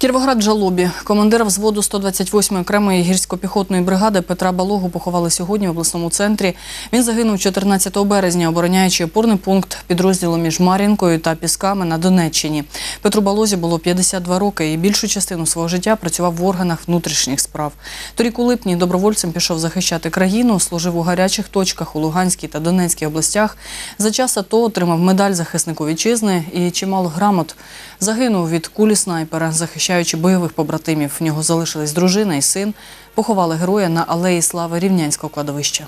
Кіровоград Жалобі. Командира взводу 128-ї окремої гірсько-піхотної бригади Петра Балогу поховали сьогодні в обласному центрі. Він загинув 14 березня, обороняючи опорний пункт підрозділу між Мар'їнкою та Пісками на Донеччині. Петру Балозі було 52 роки і більшу частину свого життя працював в органах внутрішніх справ. Торік у липні добровольцем пішов захищати країну, служив у гарячих точках у Луганській та Донецькій областях. За час АТО отримав медаль захиснику вітчизни і чимало грамот. Загинув від кулі снайпера, захищаючи бойових побратимів. В нього залишились дружина і син. Поховали героя на алеї слави Рівнянського кладовища.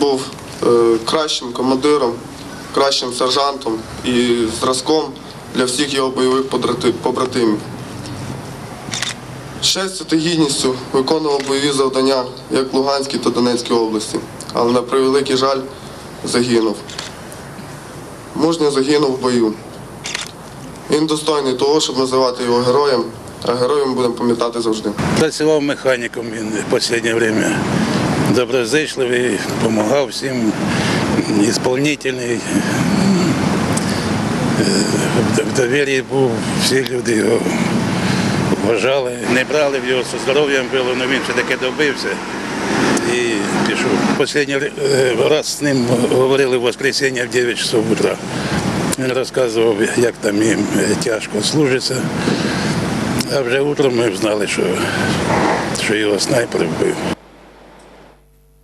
був е, кращим командиром, кращим сержантом і зразком для всіх його бойових побратимів. Честю та гідністю виконував бойові завдання як в Луганській та Донецькій області, але на превеликий жаль загинув. Мужньо загинув в бою. Він достойний того, щоб називати його героєм, а героєм будемо пам'ятати завжди. Працював механіком він в останнє время. Доброзичливий, допомагав всім, ісполнительний. Е, В довір'ї був, всі люди його вважали. Не брали в його здоров'ям було, але він ще таки добився і пішов. Останній е, раз з ним говорили в воскресенье в 9 часов утра. Розказував, як там їм е, тяжко служиться. А вже утром ми знали, що, що його снайпер вбив.